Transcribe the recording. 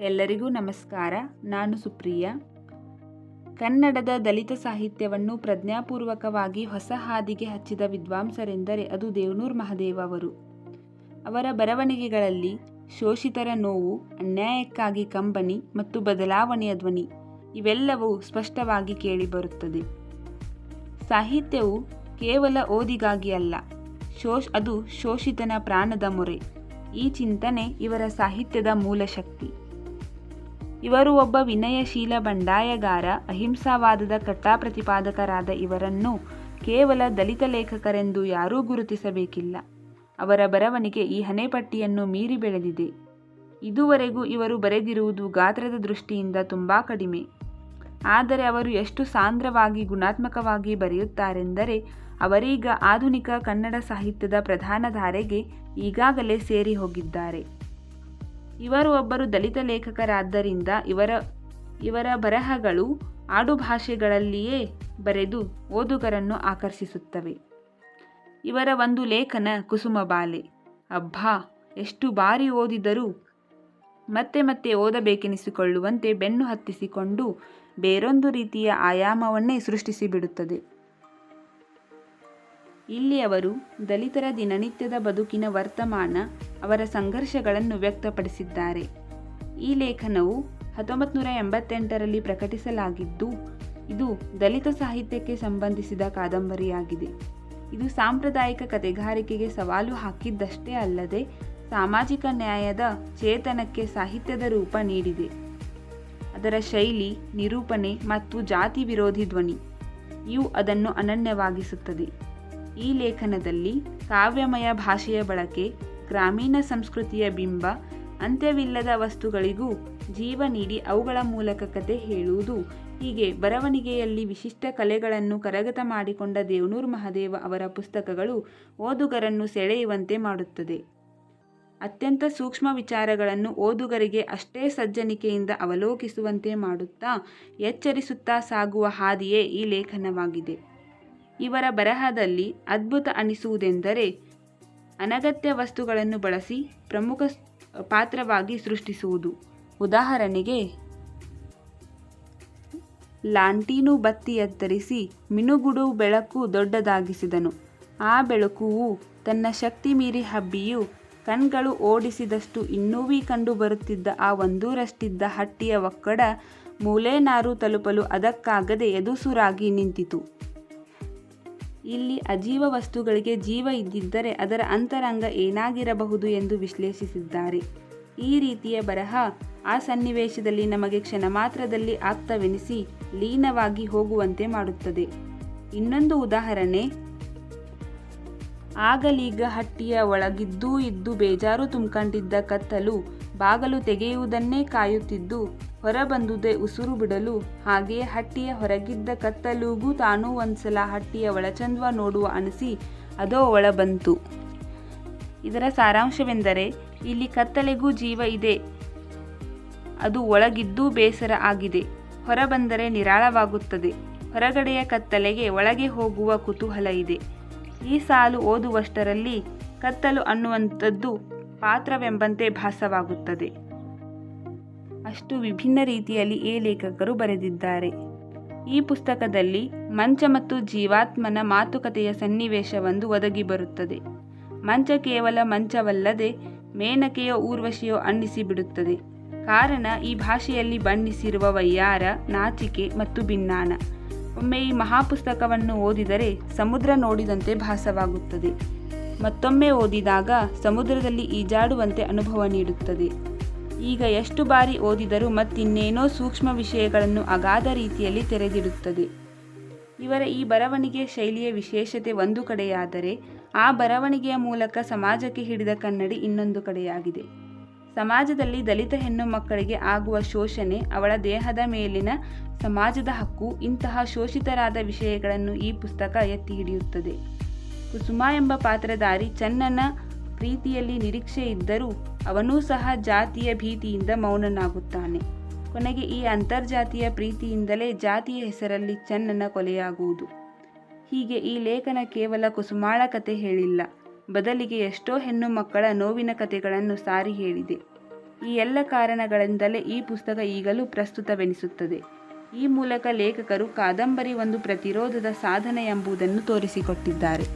ಎಲ್ಲರಿಗೂ ನಮಸ್ಕಾರ. ನಾನು ಸುಪ್ರಿಯಾ. ಕನ್ನಡದ ದಲಿತ ಸಾಹಿತ್ಯವನ್ನು ಪ್ರಜ್ಞಾಪೂರ್ವಕವಾಗಿ ಹೊಸ ಹಾದಿಗೆ ಹಚ್ಚಿದ ವಿದ್ವಾಂಸರೆಂದರೆ ಅದು ದೇವನೂರ್ ಮಹದೇವ ಅವರು. ಅವರ ಬರವಣಿಗೆಗಳಲ್ಲಿ ಶೋಷಿತರ ನೋವು, ಅನ್ಯಾಯಕ್ಕಾಗಿ ಕಂಬನಿ ಮತ್ತು ಬದಲಾವಣೆಯ ಧ್ವನಿ ಇವೆಲ್ಲವೂ ಸ್ಪಷ್ಟವಾಗಿ ಕೇಳಿಬರುತ್ತದೆ. ಸಾಹಿತ್ಯವು ಕೇವಲ ಓದಿಗಾಗಿ ಅಲ್ಲ, ಶೋಷ್, ಅದು ಶೋಷಿತನ ಪ್ರಾಣದ ಮೊರೆ. ಈ ಚಿಂತನೆ ಇವರ ಸಾಹಿತ್ಯದ ಮೂಲ ಶಕ್ತಿ. ಇವರು ಒಬ್ಬ ವಿನಯಶೀಲ ಬಂಡಾಯಗಾರ, ಅಹಿಂಸಾವಾದದ ಕಟ್ಟಾಪ್ರತಿಪಾದಕರಾದ ಇವರನ್ನು ಕೇವಲ ದಲಿತ ಲೇಖಕರೆಂದು ಯಾರೂ ಗುರುತಿಸಬೇಕಿಲ್ಲ. ಅವರ ಬರವಣಿಗೆ ಈ ಹಣೆಪಟ್ಟಿಯನ್ನು ಮೀರಿ ಬೆಳೆದಿದೆ. ಇದುವರೆಗೂ ಇವರು ಬರೆದಿರುವುದು ಗಾತ್ರದ ದೃಷ್ಟಿಯಿಂದ ತುಂಬ ಕಡಿಮೆ. ಆದರೆ ಅವರು ಎಷ್ಟು ಸಾಂದ್ರವಾಗಿ ಗುಣಾತ್ಮಕವಾಗಿ ಬರೆಯುತ್ತಾರೆಂದರೆ, ಅವರೀಗ ಆಧುನಿಕ ಕನ್ನಡ ಸಾಹಿತ್ಯದ ಪ್ರಧಾನ ಧಾರೆಗೆ ಈಗಾಗಲೇ ಸೇರಿ ಹೋಗಿದ್ದಾರೆ ಇವರು ಒಬ್ಬರು ದಲಿತ ಲೇಖಕರಾದ್ದರಿಂದ ಇವರ ಇವರ ಬರಹಗಳು ಆಡುಭಾಷೆಗಳಲ್ಲಿಯೇ ಬರೆದು ಓದುಗರನ್ನು ಆಕರ್ಷಿಸುತ್ತವೆ. ಇವರ ಒಂದು ಲೇಖನ ಕುಸುಮಬಾಲೆ ಅಬ್ಬಾ, ಎಷ್ಟು ಬಾರಿ ಓದಿದರೂ ಮತ್ತೆ ಮತ್ತೆ ಓದಬೇಕೆನಿಸಿಕೊಳ್ಳುವಂತೆ ಬೆನ್ನು ಹತ್ತಿಸಿಕೊಂಡು ಬೇರೊಂದು ರೀತಿಯ ಆಯಾಮವನ್ನೇ ಸೃಷ್ಟಿಸಿಬಿಡುತ್ತದೆ. ಇಲ್ಲಿ ಅವರು ದಲಿತರ ದಿನನಿತ್ಯದ ಬದುಕಿನ ವರ್ತಮಾನ ಅವರ ಸಂಘರ್ಷಗಳನ್ನು ವ್ಯಕ್ತಪಡಿಸಿದ್ದಾರೆ. ಈ ಲೇಖನವು ಹತ್ತೊಂಬತ್ತು ನೂರ ಎಂಬತ್ತೆಂಟರಲ್ಲಿ ಪ್ರಕಟಿಸಲಾಗಿದ್ದು, ಇದು ದಲಿತ ಸಾಹಿತ್ಯಕ್ಕೆ ಸಂಬಂಧಿಸಿದ ಕಾದಂಬರಿಯಾಗಿದೆ. ಇದು ಸಾಂಪ್ರದಾಯಿಕ ಕತೆಗಾರಿಕೆಗೆ ಸವಾಲು ಹಾಕಿದ್ದಷ್ಟೇ ಅಲ್ಲದೆ, ಸಾಮಾಜಿಕ ನ್ಯಾಯದ ಚೇತನಕ್ಕೆ ಸಾಹಿತ್ಯದ ರೂಪ ನೀಡಿದೆ. ಅದರ ಶೈಲಿ, ನಿರೂಪಣೆ ಮತ್ತು ಜಾತಿ ವಿರೋಧಿ ಧ್ವನಿ ಇವು ಅದನ್ನು ಅನನ್ಯವಾಗಿಸುತ್ತದೆ. ಈ ಲೇಖನದಲ್ಲಿ ಕಾವ್ಯಮಯ ಭಾಷೆಯ ಬಳಕೆ ಗ್ರಾಮೀಣ ಸಂಸ್ಕೃತಿಯ ಬಿಂಬ, ಅಂತ್ಯವಿಲ್ಲದ ವಸ್ತುಗಳಿಗೂ ಜೀವ ನೀಡಿ ಅವುಗಳ ಮೂಲಕ ಕತೆ ಹೇಳುವುದು. ಹೀಗೆ ಬರವಣಿಗೆಯಲ್ಲಿ ವಿಶಿಷ್ಟ ಕಲೆಗಳನ್ನು ಕರಗತ ಮಾಡಿಕೊಂಡ ದೇವನೂರು ಮಹಾದೇವ ಅವರ ಪುಸ್ತಕಗಳು ಓದುಗರನ್ನು ಸೆಳೆಯುವಂತೆ ಮಾಡುತ್ತದೆ. ಅತ್ಯಂತ ಸೂಕ್ಷ್ಮ ವಿಚಾರಗಳನ್ನು ಓದುಗರಿಗೆ ಅಷ್ಟೇ ಸಜ್ಜನಿಕೆಯಿಂದ ಅವಲೋಕಿಸುವಂತೆ ಮಾಡುತ್ತಾ ಎಚ್ಚರಿಸುತ್ತಾ ಸಾಗುವ ಹಾದಿಯೇ ಈ ಲೇಖನವಾಗಿದೆ. ಇವರ ಬರಹದಲ್ಲಿ ಅದ್ಭುತ ಅನಿಸುವುದೆಂದರೆ ಅನಗತ್ಯ ವಸ್ತುಗಳನ್ನು ಬಳಸಿ ಪ್ರಮುಖ ಪಾತ್ರವಾಗಿ ಸೃಷ್ಟಿಸುವುದು. ಉದಾಹರಣೆಗೆ, ಲಾಂಟೀನು ಬತ್ತಿ ಎತ್ತರಿಸಿ ಮಿನುಗುಡು ಬೆಳಕು ದೊಡ್ಡದಾಗಿಸಿದನು. ಆ ಬೆಳಕುವು ತನ್ನ ಶಕ್ತಿ ಮೀರಿ ಹಬ್ಬಿಯು ಕಣ್ಗಳು ಓಡಿಸಿದಷ್ಟು ಇನ್ನೂವಿ ಕಂಡು ಬರುತ್ತಿದ್ದ ಆ ಒಂದೂರಷ್ಟಿದ್ದ ಹಟ್ಟಿಯ ಒಕ್ಕಡ ಮೂಲೆನಾರು ತಲುಪಲು ಅದಕ್ಕಾಗದೆ ಎದುಸುರಾಗಿ ನಿಂತಿತು. ಇಲ್ಲಿ ಅಜೀವ ವಸ್ತುಗಳಿಗೆ ಜೀವ ಇದ್ದಿದ್ದರೆ ಅದರ ಅಂತರಂಗ ಏನಾಗಿರಬಹುದು ಎಂದು ವಿಶ್ಲೇಷಿಸಿದ್ದಾರೆ. ಈ ರೀತಿಯ ಬರಹ ಆ ಸನ್ನಿವೇಶದಲ್ಲಿ ನಮಗೆ ಕ್ಷಣ ಮಾತ್ರದಲ್ಲಿ ಆಪ್ತವೆನಿಸಿ ಲೀನವಾಗಿ ಹೋಗುವಂತೆ ಮಾಡುತ್ತದೆ. ಇನ್ನೊಂದು ಉದಾಹರಣೆ, ಆಗಲೀಗ ಹಟ್ಟಿಯ ಒಳಗಿದ್ದೂ ಇದ್ದು ಬೇಜಾರು ತುಂಬಿಕೊಂಡಿದ್ದ ಕತ್ತಲು ಬಾಗಲು ತೆಗೆಯುವುದನ್ನೇ ಕಾಯುತ್ತಿದ್ದು ಹೊರಬಂದುದೇ ಉಸುರು ಬಿಡಲು. ಹಾಗೆಯೇ ಹಟ್ಟಿಯ ಹೊರಗಿದ್ದ ಕತ್ತಲೂಗೂ ತಾನೂ ಒಂದ್ಸಲ ಹಟ್ಟಿಯ ಒಳಚಂದ್ವ ನೋಡುವ ಅನಿಸಿ ಅದೋ ಒಳ ಬಂತು. ಇದರ ಸಾರಾಂಶವೆಂದರೆ, ಇಲ್ಲಿ ಕತ್ತಲೆಗೂ ಜೀವ ಇದೆ. ಅದು ಒಳಗಿದ್ದೂ ಬೇಸರ ಆಗಿದೆ. ಹೊರಬಂದರೆ ನಿರಾಳವಾಗುತ್ತದೆ. ಹೊರಗಡೆಯ ಕತ್ತಲೆಗೆ ಒಳಗೆ ಹೋಗುವ ಕುತೂಹಲ ಇದೆ. ಈ ಸಾಲು ಓದುವಷ್ಟರಲ್ಲಿ ಕತ್ತಲು ಅನ್ನುವಂಥದ್ದು ಪಾತ್ರವೆಂಬಂತೆ ಭಾಸವಾಗುತ್ತದೆ. ಅಷ್ಟು ವಿಭಿನ್ನ ರೀತಿಯಲ್ಲಿ ಎ ಲೇಖಕರು ಬರೆದಿದ್ದಾರೆ. ಈ ಪುಸ್ತಕದಲ್ಲಿ ಮಂಚ ಮತ್ತು ಜೀವಾತ್ಮನ ಮಾತುಕತೆಯ ಸನ್ನಿವೇಶವೊಂದು ಒದಗಿ ಬರುತ್ತದೆ. ಮಂಚ ಕೇವಲ ಮಂಚವಲ್ಲದೆ ಮೇನಕೆಯೋ ಊರ್ವಶಿಯೋ ಅನ್ನಿಸಿಬಿಡುತ್ತದೆ ಕಾರಣ ಈ ಭಾಷೆಯಲ್ಲಿ ಬಣ್ಣಿಸಿರುವ ವಯ್ಯಾರ ನಾಚಿಕೆ ಮತ್ತು ಭಿನ್ನಾನ. ಒಮ್ಮೆ ಈ ಮಹಾಪುಸ್ತಕವನ್ನು ಓದಿದರೆ ಸಮುದ್ರ ನೋಡಿದಂತೆ ಭಾಸವಾಗುತ್ತದೆ. ಮತ್ತೊಮ್ಮೆ ಓದಿದಾಗ ಸಮುದ್ರದಲ್ಲಿ ಈಜಾಡುವಂತೆ ಅನುಭವ ನೀಡುತ್ತದೆ. ಈಗ ಎಷ್ಟು ಬಾರಿ ಓದಿದರೂ ಮತ್ತಿನ್ನೇನೋ ಸೂಕ್ಷ್ಮ ವಿಷಯಗಳನ್ನು ಅಗಾಧ ರೀತಿಯಲ್ಲಿ ತೆರೆದಿಡುತ್ತದೆ. ಇವರ ಈ ಬರವಣಿಗೆಯ ಶೈಲಿಯ ವಿಶೇಷತೆ ಒಂದು ಕಡೆಯಾದರೆ, ಆ ಬರವಣಿಗೆಯ ಮೂಲಕ ಸಮಾಜಕ್ಕೆ ಹಿಡಿದ ಕನ್ನಡಿ ಇನ್ನೊಂದು ಕಡೆಯಾಗಿದೆ. ಸಮಾಜದಲ್ಲಿ ದಲಿತ ಹೆಣ್ಣು ಮಕ್ಕಳಿಗೆ ಆಗುವ ಶೋಷಣೆ, ಅವಳ ದೇಹದ ಮೇಲಿನ ಸಮಾಜದ ಹಕ್ಕು, ಇಂತಹ ಶೋಷಿತರಾದ ವಿಷಯಗಳನ್ನು ಈ ಪುಸ್ತಕ ಎತ್ತಿ ಹಿಡಿಯುತ್ತದೆ. ಕುಸುಮ ಎಂಬ ಪಾತ್ರಧಾರಿ ಚನ್ನನ ಪ್ರೀತಿಯಲ್ಲಿ ನಿರೀಕ್ಷೆ ಇದ್ದರೂ ಅವನೂ ಸಹ ಜಾತಿಯ ಭೀತಿಯಿಂದ ಮೌನನಾಗುತ್ತಾನೆ. ಕೊನೆಗೆ ಈ ಅಂತರ್ಜಾತಿಯ ಪ್ರೀತಿಯಿಂದಲೇ ಜಾತಿಯ ಹೆಸರಲ್ಲಿ ಚನ್ನನ ಕೊಲೆಯಾಗುವುದು. ಹೀಗೆ ಈ ಲೇಖನ ಕೇವಲ ಕುಸುಮಾಳ ಕತೆ ಹೇಳಿಲ್ಲ, ಬದಲಿಗೆ ಎಷ್ಟೋ ಹೆಣ್ಣು ಮಕ್ಕಳ ನೋವಿನ ಕಥೆಗಳನ್ನು ಸಾರಿ ಹೇಳಿದೆ. ಈ ಎಲ್ಲ ಕಾರಣಗಳಿಂದಲೇ ಈ ಪುಸ್ತಕ ಈಗಲೂ ಪ್ರಸ್ತುತವೆನಿಸುತ್ತದೆ. ಈ ಮೂಲಕ ಲೇಖಕರು ಕಾದಂಬರಿ ಒಂದು ಪ್ರತಿರೋಧದ ಸಾಧನೆ ಎಂಬುದನ್ನು ತೋರಿಸಿಕೊಟ್ಟಿದ್ದಾರೆ.